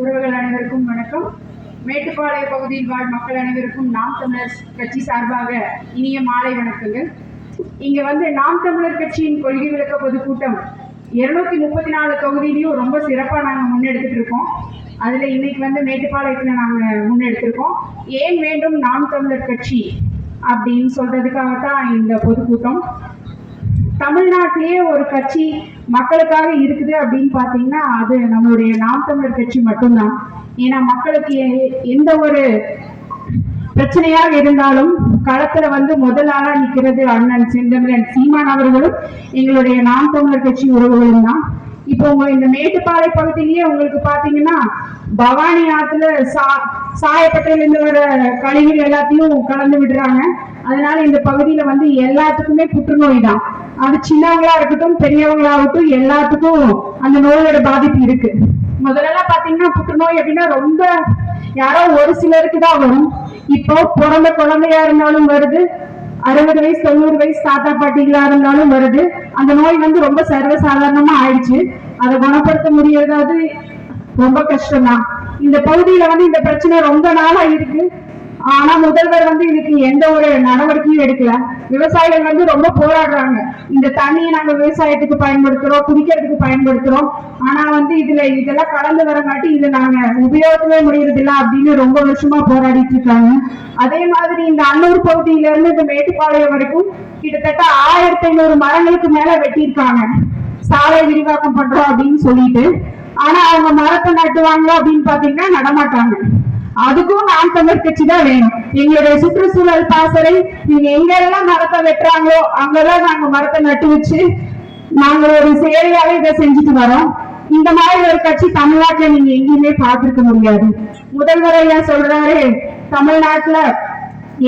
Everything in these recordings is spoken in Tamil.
உறவுகள் அனைவருக்கும் வணக்கம். மேட்டுப்பாளைய பகுதியில் வாழ் மக்கள் அனைவருக்கும் நாம் தமிழர் கட்சி சார்பாக இனிய மாலை வணக்கங்கள். இங்க வந்து நாம் தமிழர் கட்சியின் கொள்கை விளக்க பொதுக்கூட்டம் இருநூத்தி முப்பத்தி நாலு தொகுதியிலையும் ரொம்ப சிறப்பாக நாங்கள் முன்னெடுத்துட்டு இருக்கோம். அதுல இன்னைக்கு வந்து மேட்டுப்பாளையத்துல நாங்கள் முன்னெடுத்திருக்கோம். ஏன் வேண்டும் நாம் தமிழர் கட்சி அப்படின்னு சொல்றதுக்காகத்தான் இந்த பொதுக்கூட்டம். தமிழ்நாட்டிலேயே ஒரு கட்சி மக்களுக்காக இருக்குது அப்படின்னு பார்த்தீங்கன்னா அது நம்மளுடைய நாம் தமிழர் கட்சி மட்டும்தான். ஏன்னா மக்களுக்கு எந்த ஒரு பிரச்சனையாக இருந்தாலும் களத்துல வந்து முதல் ஆளா நிக்கிறது அண்ணன் செந்தமிழன் சீமான் அவர்களும் எங்களுடைய நாம் தமிழர் கட்சி உறவுகளும் தான். இப்போ உங்க இந்த மேட்டுப்பாறை பகுதியிலேயே உங்களுக்கு பாத்தீங்கன்னா பவானி ஆத்துல சா சாயப்பட்டையில இருந்து வர கழிவுகள் எல்லாத்தையும் கலந்து விடுறாங்க. அதனால இந்த பகுதியில வந்து எல்லாத்துக்குமே புற்றுநோய் தான். அது சின்னவங்களா இருக்கட்டும் பெரியவங்களாகட்டும் எல்லாத்துக்கும் அந்த நோயோட பாதிப்பு இருக்கு. முதல்ல பாத்தீங்கன்னா புற்றுநோய் அப்படின்னா ரொம்ப யாரோ ஒரு சிலருக்கு தான் வரும். இப்போ பிறந்த குழந்தையா இருந்தாலும் வருது. அறுபது வயசு தொண்ணூறு வயசு தாத்தா பாட்டிகளா இருந்தாலும் வருது. அந்த நோய் வந்து ரொம்ப சர்வசாதாரணமா ஆயிடுச்சு. அதை குணப்படுத்த முடியறது ரொம்ப கஷ்டம்தான். இந்த பகுதியில வந்து இந்த பிரச்சனை ரொம்ப நாளா இருக்கு. ஆனா முதல்வர் வந்து இதுக்கு எந்த ஒரு நடவடிக்கையும் எடுக்கல. விவசாயிகள் வந்து ரொம்ப போராடுறாங்க. இந்த தண்ணியை நாங்க விவசாயத்துக்கு பயன்படுத்துறோம் குடிக்கிறதுக்கு பயன்படுத்துறோம். ஆனா வந்து இதுல இதெல்லாம் கலந்து வரங்காட்டி இதை நாங்க உபயோகமே முடியறதில்ல அப்படின்னு ரொம்ப வருஷமா போராடிட்டு இருக்காங்க. அதே மாதிரி இந்த அன்னூர் பகுதியில இருந்து இந்த மேட்டுப்பாளையம் வரைக்கும் கிட்டத்தட்ட ஆயிரத்தி ஐநூறு மரங்களுக்கு மேல வெட்டியிருக்காங்க. சாலை விரிவாக்கம் பண்றோம் அப்படின்னு சொல்லிட்டு. ஆனா அவங்க மரத்தை நட்டுவாங்களோ அப்படின்னு பாத்தீங்கன்னா நடமாட்டாங்க. அதுக்கும் நாம் தமிழ் கட்சி தான் வேணும். எங்களுடைய சுற்றுச்சூழல் பாசறை நீங்க எங்க எல்லாம் மரத்தை வெட்டுறாங்களோ அங்கெல்லாம் நாங்க மரத்தை நட்டு வச்சு நாங்க ஒரு செயலியாவே இதை செஞ்சுட்டு வரோம். இந்த மாதிரி ஒரு கட்சி தமிழ்நாட்டுல நீங்க எங்கேயுமே பார்த்திருக்க முடியாது. முதல்வர் ஐயா சொல்றாரு தமிழ்நாட்டுல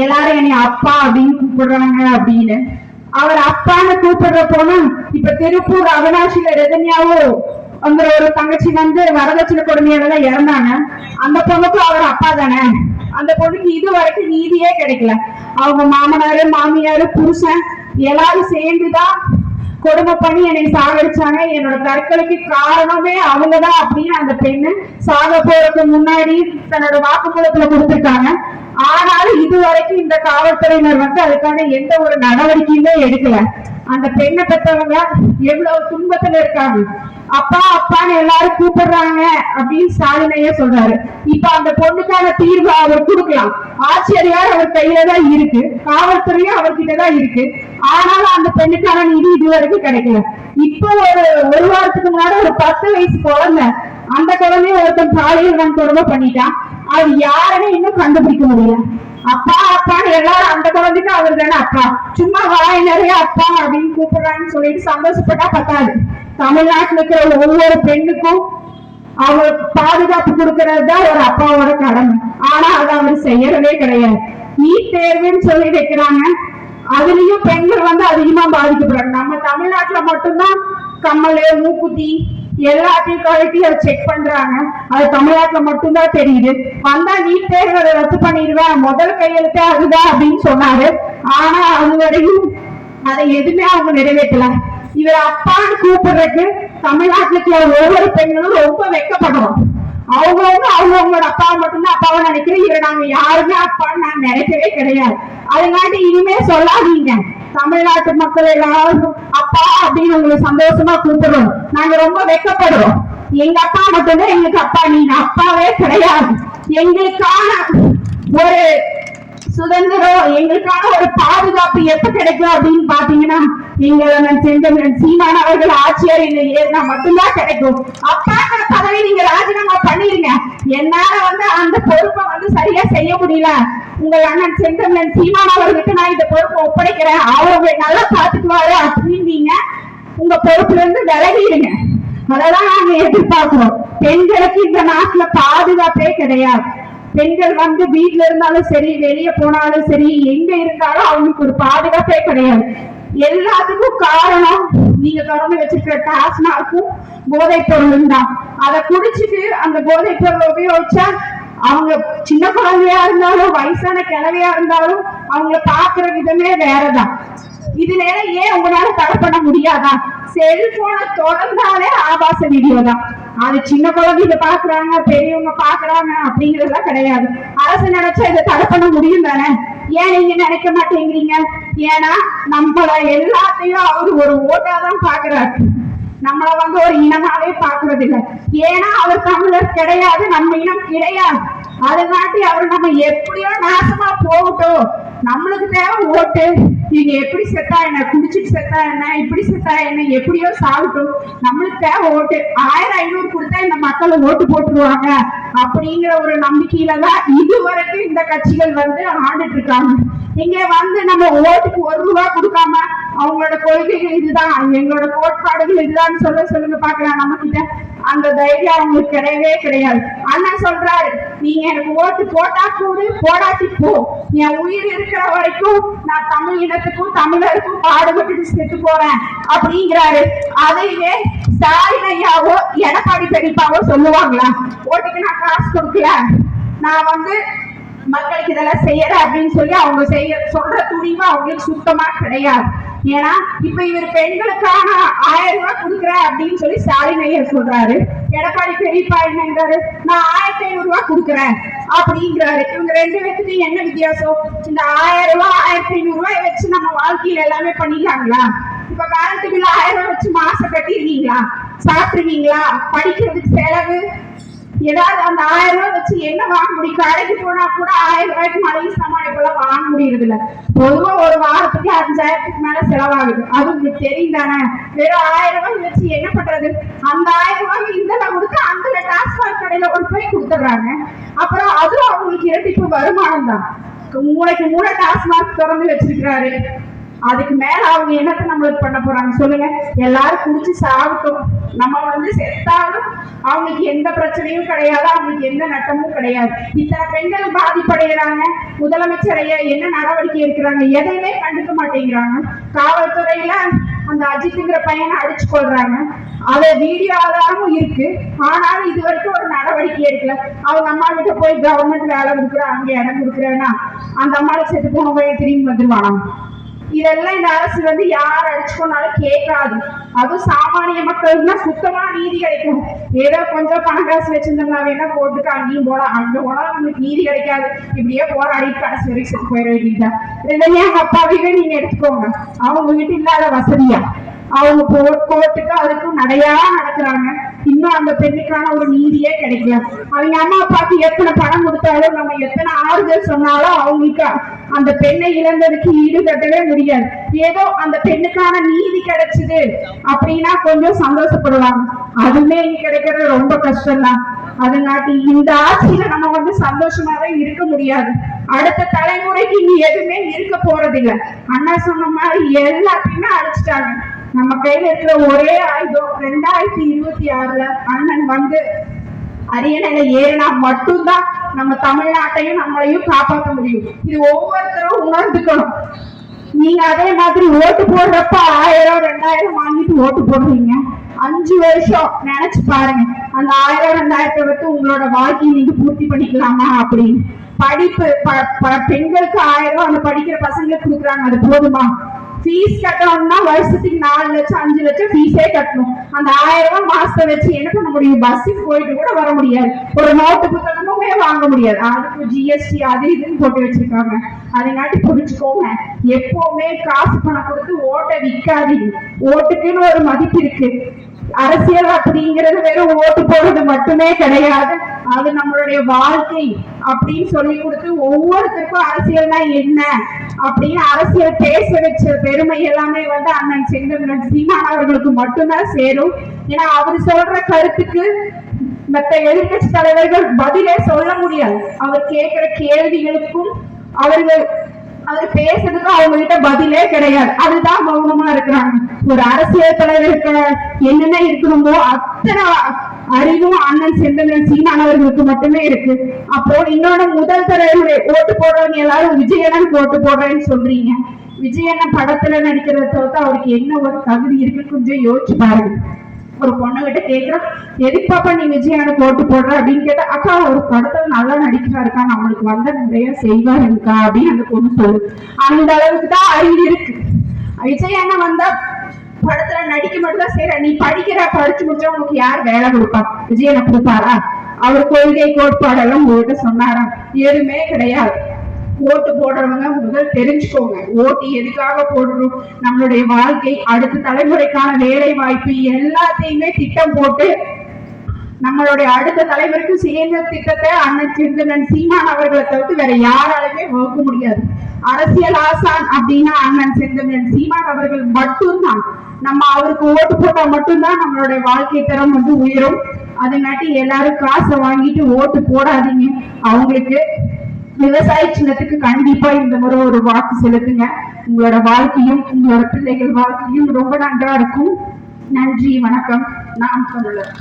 எல்லாரும் என்னை அப்பா அப்படின்னு கூப்பிடுறாங்க அப்படின்னு. அவர் அப்பான்னு கூப்பிடுற போனா இப்ப திருப்பூர் அவினாசியில ரஜன்யாவும் அந்த ஒரு தங்கச்சி வந்து வரதட்சணை கொடுமையால இறந்தாங்க. அந்த பொண்ணுக்கும் அவர் அப்பா தானே. அந்த பொண்ணுக்கு இது வரைக்கும் நீதியே கிடைக்கல. அவங்க மாமனாரு மாமியாரு புருஷன் எல்லாரும் சேர்ந்துதான் கொடுமை பண்ணி என்னை சாகடிச்சாங்க. என்னோட தற்கொலைக்கு காரணமே அவங்கதான் அப்படின்னு அந்த பெண்ணு சாக போறதுக்கு முன்னாடி தன்னோட வாக்குமூலத்துல கொடுத்துருக்காங்க. ஆனாலும் இது வரைக்கும் இந்த காவல்துறையினர் வந்து அதுக்கான எந்த ஒரு நடவடிக்கையுமே எடுக்கல. அந்த பெண்ணை பெற்றவங்க எவ்வளவு துன்பத்துல இருக்காங்க. அப்பா அப்பான்னு எல்லாரும் கூப்பிடுறாங்க அப்படின்னு ஸ்டாலினையே சொல்றாரு. இப்ப அந்த பொண்ணுக்கான தீர்வு அவர் கொடுக்கலாம். ஆட்சியரியார் அவர் கையில தான் இருக்கு. காவல்துறையும் அவர்கிட்ட தான் இருக்கு. ஆனாலும் அந்த பெண்ணுக்கான நிதி இதுவரைக்கும் கிடைக்கல. இப்போ ஒரு ஒரு வாரத்துக்கு முன்னாடி ஒரு பத்து வயசு குழந்தை அந்த குழந்தைய ஒருத்தன் பாலியல் வன்கொடுமை பண்ணிட்டான். அது யாருன்னு இன்னும் கண்டுபிடிக்க முடியல. அப்பா அப்பான்னு எல்லாரும் அந்த குழந்தைக்கு அவர் தானே அப்பா. சும்மா வாய் நிறைய அப்பா அப்படின்னு கூப்பிடுறாங்கன்னு சொல்லிட்டு சந்தோஷப்பட்டா பத்தாது. தமிழ்நாட்டுல இருக்கிற ஒவ்வொரு பெண்ணுக்கும் அவங்களுக்கு பாதுகாப்பு கொடுக்கறது தான் ஒரு அப்பாவோட கடமை. ஆனா அதை அவர் செய்யறதே கிடையாது. நீட் தேர்வுன்னு சொல்லி வைக்கிறாங்க. அதுலயும் பெண்கள் வந்து அதிகமா பாதிக்கப்படுறாங்க. நம்ம தமிழ்நாட்டுல மட்டும்தான் கம்மல் மூக்குத்தி எல்லாத்தையும் கழட்டி அதை செக் பண்றாங்க. அது தமிழ்நாட்டுல மட்டும்தான் தெரியுது. வந்தா நீட் தேர்வு அதை ரத்து பண்ணிடுவேன். முதல் கையெழுத்தே அதுதான் அப்படின்னு சொன்னாரு. ஆனா அது வரையும் அதை எதுவுமே அவங்க நிறைவேற்றல. இவர் அப்பான்னு கூப்பிடுறதுக்கு தமிழ்நாட்டுல இருக்கிற ஒவ்வொரு பெண்களும் ரொம்ப வெக்கப்படுறோம் அவங்கவுங்க அவங்கவுங்களோட அப்பா மட்டும்தான் அப்பாவை நினைக்கிறேன். இவரை நாங்க யாருமே அப்பான்னு நான் நினைக்கவே கிடையாது. அதனால இனிமே சொல்லாதீங்க. தமிழ்நாட்டு மக்கள் எல்லாரும் அப்பா அப்படின்னு உங்களுக்கு சந்தோஷமா கூப்பிடுறோம் நாங்க ரொம்ப வெக்கப்படுறோம் எங்க அப்பா மட்டும்தான் எங்களுக்கு அப்பா. நீங்க அப்பாவே கிடையாது. எங்களுக்கான ஒரு சுதந்திரம் எங்களுக்கான ஒரு பாதுகாப்பு எப்ப கிடைக்கும் அப்படின்னு பாத்தீங்கன்னா எங்க செந்தமிழன் சீமான் அவர்கள் ஆட்சியர் இங்க ஏறினா மட்டும்தான் கிடைக்கும். அப்பாங்கிற பதவி நீங்க ராஜினாமா பண்ணிருங்க. என்னால வந்து அந்த பொறுப்பை வந்து சரியா செய்ய முடியல. உங்கள் அண்ணன் செந்தமிழன் சீமான் அவர்கிட்ட நான் இந்த பொறுப்பை ஒப்படைக்கிறேன். அவர் நல்லா பாத்துக்குவாரு அப்படின்னு உங்க பொறுப்புல இருந்து விலகிடுங்க. அதெல்லாம் நாங்க எதிர்பார்க்கிறோம். பெண்களுக்கு இந்த நாட்டுல பாதுகாப்பே கிடையாது. பெண்கள் வந்து வீட்டுல இருந்தாலும் சரி வெளிய போனாலும் சரி எங்க இருந்தாலும் அவங்களுக்கு ஒரு பாதுகாப்பே கிடையாது. எல்லாத்துக்கும் காரணம் நீங்க திறந்து வச்சிருக்கிற டாஸ்மாக்கும் போதைப் பொருளும் தான். அதை குடிச்சிட்டு அந்த போதைப் பொருளை உபயோகிச்சா அவங்க சின்ன குழந்தையா இருந்தாலும் வயசான கிழவையா இருந்தாலும் அவங்கள பாக்குற விதமே வேறதான். இதுல ஏன் உங்களால தடை பண்ண முடியாதா? செல்போனை தொடர்ந்தாலே ஆபாச வீடியோ தான் அது சின்ன குழந்தைங்க பாக்குறாங்க பெரியவங்க பாக்குறாங்க அப்படிங்கறதெல்லாம் கிடையாது. அரசு நினைச்சா இதை தடை பண்ண முடியும் தானே? ஏன் நீங்க நினைக்க மாட்டேங்கிறீங்க? ஏன்னா நம்மள எல்லாத்தையும் அவர் ஒரு ஓட்டாதான் பாக்குறாரு நம்மள வந்து ஒரு இனமாவே பாக்குறது இல்லை ஏன்னா அவர் தமிழர் கிடையாது நம்ம இனம் கிடையாது. அதனாட்டி அவர் நம்ம எப்படியோ நாசமா போகட்டும். நம்மளுக்கு தேவை ஓட்டு. நீங்க எப்படி செத்தா என்ன? குடிச்சிட்டு செத்தா என்ன? இப்படி செத்தா என்ன? எப்படியோ சாகட்டும். நம்மளுக்கு தேவை ஓட்டு. ஆயிரம் ஐநூறு கொடுத்தா இந்த மக்கள் ஓட்டு போட்டுருவாங்க. அப்படிங்கிற ஒரு நம்பிக்கையில தான் இதுவரைக்கும் இந்த கட்சிகள் வந்து ஆண்டுட்டு இருக்காங்க. இங்க வந்து நம்ம ஓட்டுக்கு ஒரு ரூபா கொடுக்காம அவங்களோட கொள்கைகள் இதுதான். எங்களோட கோட்பாடுகள் இதுதான் சொல்ல சொல்லுங்க பாக்கலாம் நம்ம கிட்ட அந்த தைரியம் அவங்களுக்கு கிடையவே கிடையாது. அண்ணன் சொல்றாரு நீங்க எனக்கு ஓட்டு போட்டா கூடு போடாட்டி போ. என் உயிர் இருக்கிற வரைக்கும் நான் தமிழ் இனத்துக்கும் தமிழருக்கும் பாடுபட்டு செத்து போறேன். அப்படிங்கிறாரு. அதையே ஸ்டாலின் ஐயாவோ எடப்பாடி பெரியப்பாவோ சொல்லுவாங்களா? ஓட்டுக்கு நான் காசு கொடுக்கல. நான் வந்து மக்களுக்கு இதெல்லாம் செய்யற அப்படின்னு சொல்லி அவங்க செய்ய சொல்ற துணிவு அவங்களுக்கு சுத்தமா கிடையாது. ஏன்னா இப்ப இவர் பெண்களுக்கான ஆயிரம் ரூபாய் கொடுக்குற அப்படின்னு சொல்லி ஸ்டாலின் ஐயர் சொல்றாரு. எடப்பாடி பெரியப்பா என்னங்கிறாரு? நான் ஆயிரத்தி ஐநூறு ரூபாய் கொடுக்குறேன் அப்படிங்கிறாரு. இவங்க ரெண்டு பேத்துக்கு என்ன வித்தியாசம்? இந்த ஆயிரம் ரூபாய் ஆயிரத்தி ஐநூறு ரூபாய் வச்சு நம்ம வாழ்க்கையில எல்லாமே பண்ணிக்கலாங்களா? இப்ப கரண்ட் பில் ஆயிரம் ரூபாய் வச்சு மாசம் கட்டிருக்கீங்களா? சாப்பிடுவீங்களா படிக்கிறதுக்கு செலவு? ஏதாவது அந்த ஆயிரம் ரூபாய் வச்சு என்ன வாங்க முடியும்? கடைக்கு போனா கூட ஆயிரம் ரூபாய்க்கு மளிகை சாமான் இப்பெல்லாம் வாங்க முடியறது இல்ல பொதுவா ஒரு வாரத்துக்கு அஞ்சாயிரத்துக்கு மேல செலவாகுது. அது உங்களுக்கு தெரியும் தானே வெறும் ஆயிரம் ரூபாய் வச்சு என்ன பண்றது? அந்த ஆயிரம் ரூபாய் இந்த கொடுத்து அந்த டாஸ்மாக் கடையில கொண்டு போய் கொடுத்துட்றாங்க. அப்புறம் அதுவும் அவங்களுக்கு இரட்டிப்பு வருமானம் தான். மூளைக்கு மூளை டாஸ்மாக் திறந்து வச்சிருக்கிறாரு. அதுக்கு மேல அவங்க என்னத்தை நம்மளுக்கு பண்ண போறாங்க? சொல்லுங்க. எல்லாரும் குடிச்சு சாப்பிட்டோம். நம்ம வந்து செத்தாலும் அவங்களுக்கு எந்த பிரச்சனையும் கிடையாது அவங்களுக்கு எந்த நட்டமும் கிடையாது. இத்தனை பெண்கள் பாதிப்படைகிறாங்க முதலமைச்சர் ஐயா என்ன நடவடிக்கை எடுக்கிறாங்க? எதையுமே கண்டுக்க மாட்டேங்கிறாங்க. காவல்துறையில அந்த அஜித்துங்கிற பையனை அடிச்சு கொள்றாங்க அது வீடியோ ஆதாரமும் இருக்கு. ஆனாலும் இது வரைக்கும் ஒரு நடவடிக்கை எடுக்கல. அவங்க அம்மா கிட்ட போய் கவர்மெண்ட் வேலை கொடுக்குற அங்க இடம் கொடுக்குறேன்னா அந்த அம்மாவை செத்து போன போய் திரும்பி வந்துருவானா இதெல்லாம் இந்த அரசு வந்து யார் அடிச்சுக்கோனாலும் கேட்காது. அதுவும் சாமானிய மக்களுக்குனா சுத்தமா நீதி கிடைக்கும். ஏதோ கொஞ்சம் பணம் காசு வச்சிருந்தோம்னா வேணா போட்டுட்டு அங்கேயும் போலாம். அங்க போனா நம்மளுக்கு நீதி கிடைக்காது. இப்படியே போராடி கடைசி வரைக்கும் போயிட வேண்டியதுதான் இல்லையா எங்க அப்பாவையே நீங்க எடுத்துக்கோங்க. அவங்க வீட்டு இல்லாத வசதியா? அவங்க போ கோர்ட்டுக்கு அதுக்கும் நடையா நடக்கிறாங்க. இன்னும் அந்த பெண்ணுக்கான ஒரு நீதியே கிடைக்கல. அவங்க அம்மா அப்பாவுக்கு எத்தனை பணம் கொடுத்தாலும் நம்ம எத்தனை ஆறுதல் சொன்னாலும் அவங்களுக்கு அந்த பெண்ணை இழந்ததுக்கு ஈடு கட்டவே முடியாது. ஏதோ அந்த பெண்ணுக்கான நீதி கிடைச்சது அப்படின்னா கொஞ்சம் சந்தோஷப்படுவாங்க. அதுவுமே இங்க கிடைக்கிறது ரொம்ப கஷ்டம் தான் அதனாட்டி இந்த ஆட்சியில நம்ம வந்து சந்தோஷமாவே இருக்க முடியாது. அடுத்த தலைமுறைக்கு இனி எதுவுமே இருக்க போறதில்லை. அண்ணா சொன்ன மாதிரி எல்லாத்தையுமே அழிச்சிட்டாங்க. நம்ம கையில இருக்கிற ஒரே ஆயுதம் ரெண்டாயிரத்தி இருபத்தி ஆறுல அண்ணன் வந்து அரியணையில ஏறினா மட்டும்தான் நம்ம தமிழ்நாட்டையும் நம்மளையும் காப்பாற்ற முடியும். இது ஒவ்வொருத்தரும் உணர்ந்துக்கணும். நீங்க அதே மாதிரி ஓட்டு போடுறப்ப ஆயிரம் ரெண்டாயிரம் வாங்கிட்டு ஓட்டு போடுறீங்க. அஞ்சு வருஷம் நினைச்சு பாருங்க. அந்த ஆயிரம் ரெண்டாயிரத்தை விட்டு உங்களோட வாழ்க்கையை நீங்க பூர்த்தி பண்ணிக்கலாமா அப்படின்னு. படிப்பு ப- ப- பெண்களுக்கு ஆயிரம் ரூபாய் அந்த படிக்கிற பசங்களுக்கு கொடுக்குறாங்க. அது போதுமா? ஃபீஸ் கட்டணும்னா வருஷத்துக்கு நாலு லட்சம் அஞ்சு லட்சம் ஃபீஸே கட்டணும். அந்த ஆயிரம் ரூபாய் மாசத்தை வச்சு என்ன பண்ண முடியும்? பஸ்ஸுக்கு போயிட்டு கூட வர முடியாது. ஒரு நோட்டு புத்தகமுமே வாங்க முடியாது. அதுக்கு ஜிஎஸ்டி அது இதுன்னு போட்டு வச்சிருக்காங்க. அதனாட்டி புரிஞ்சுக்கோங்க. எப்பவுமே காசு பணம் கொடுத்து ஓட்டை விற்காதீங்க ஓட்டுக்குன்னு ஒரு மதிப்பு இருக்கு. அரசியல் அப்படிங்கிறது வெறும் ஓட்டு போடுறது மட்டுமே கிடையாது. அது நம்மளுடைய வாழ்க்கை அப்படின்னு சொல்லி கொடுத்து ஒவ்வொருத்தருக்கும் அரசியல்னா என்ன அப்படின்னு அரசியல் பேச வச்ச பெருமை எல்லாமே வந்து அண்ணன் செங்கமலன் சீமான் அவர்களுக்கு மட்டும்தான் சேரும். ஏன்னா அவர் சொல்ற கருத்துக்கு மற்ற எதிர்கட்சி தலைவர்கள் பதிலே சொல்ல முடியாது. அவர் கேட்கிற கேள்விகளுக்கும் அவர்கள் அவர் பேசுறதுக்கு அவங்க கிட்ட பதிலே கிடையாது. அதுதான் மௌனமா இருக்கிறாங்க. ஒரு அரசியல் தலைவருக்கு என்னென்ன இருக்கணுமோ அத்தனை அறிவும் அண்ணன் செந்தமிழன் சீமான் அவர்களுக்கு மட்டுமே இருக்கு. அப்போ இன்னொன்னு முதல் தலைவருடைய ஓட்டு போடுறவங்க எல்லாரும் விஜயனன் ஓட்டு போடுறேன்னு சொல்றீங்க. விஜயண்ணன் படத்துல நடிக்கிறத தவிர்த்து அவருக்கு என்ன ஒரு தகுதி இருக்கு? கொஞ்சம் யோசிச்சு பாருங்க. ஒரு பொண்ணு கிட்ட கேக்குறோம் எதுக்கு பாப்பா நீ விஜயனுக்கு ஓட்டு போடுற? அப்படின்னு கேட்டா அக்கா ஒரு படத்துல நல்லா நடிக்கிறாருக்கா நம்மளுக்கு வந்த நிறைய செய்வார் இருக்கா அப்படின்னு அந்த பொண்ணு சொல்லு அந்த அளவுக்கு தான் அறிவு இருக்கு. விஜய் வந்தா படத்துல நடிக்க மட்டும்தான் செய்யற. நீ படிக்கிற படிச்சு முடிச்சா உனக்கு யார் வேலை கொடுப்பா? விஜயனை கொடுப்பாரா? அவர் கொள்கை கோட்பாடெல்லாம் உங்ககிட்ட சொன்னாரா? எதுவுமே கிடையாது. ஓட்டு போடுறவங்க முதல் தெரிஞ்சுக்கோங்க. ஓட்டு எதுக்காக போடுறோம்? நம்மளுடைய வாழ்க்கை அடுத்த தலைமுறைக்கான வேலை வாய்ப்பு எல்லாத்தையுமே திட்டம் போட்டு நம்மளுடைய அடுத்த தலைவருக்கு சேர்ந்த திட்டத்தை அண்ணன் சிந்தனன் சீமான் அவர்களை தவிர்த்து வேற யாராலுமே வகுக்க முடியாது. அரசியல் ஆசான் அப்படின்னா அண்ணன் சிந்தனன் சீமான் அவர்கள் மட்டும்தான். நம்ம அவருக்கு ஓட்டு போட்டா மட்டும்தான் நம்மளுடைய வாழ்க்கை தரம் வந்து உயரும். அதனாட்டி எல்லாரும் காசை வாங்கிட்டு ஓட்டு போடாதீங்க. அவங்களுக்கு விவசாய சின்னத்துக்கு கண்டிப்பா இந்த முறை ஒரு வாக்கு செலுத்துங்க. உங்களோட வாழ்க்கையும் உங்களோட பிள்ளைகள் வாழ்க்கையும் ரொம்ப நன்றா இருக்கும். நன்றி வணக்கம். நான் சொல்லுவேன்